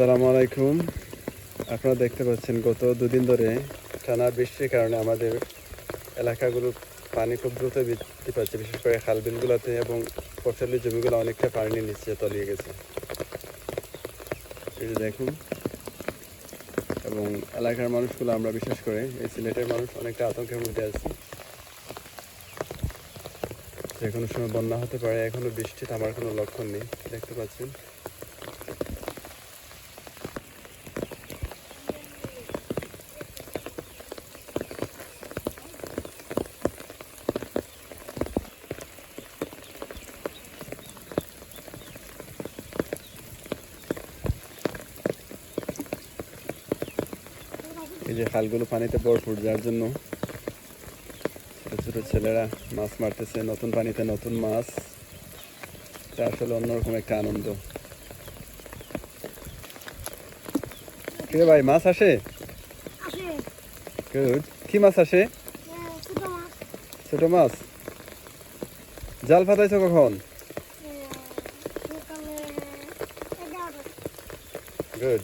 আসসালামু আলাইকুম। আপনারা দেখতে পাচ্ছেন, গত দুদিন ধরে টানা বৃষ্টির কারণে আমাদের এলাকাগুলো পানি খুব দ্রুত বৃদ্ধি পাচ্ছে। বিশেষ করে খাল বিলগুলোতে এবং ফসলি জমিগুলো অনেকটা পানির নিচে তলিয়ে গেছে। যে দেখুন, এবং এলাকার মানুষগুলো, আমরা বিশেষ করে এই সিলেটের মানুষ, অনেকটা আতঙ্কের মধ্যে আছে। যে কোনো সময় বন্যা হতে পারে, এখনও বৃষ্টি থামার কোনো লক্ষণ নেই। দেখতে পাচ্ছেন এই যে খালগুলো পানিতে ভরপুর যার জন্য ছোট ছোট ছেলেরা মাছ মারতেছে নতুন পানিতে নতুন মাছ। এটা আসলে অন্যরকম একটা আনন্দ। কে ভাই মাছ আসে? গুড কি মাছ আসে? হ্যাঁ, ছোট মাছ। জাল ফাটাইছো কখন? হ্যাঁ, গুড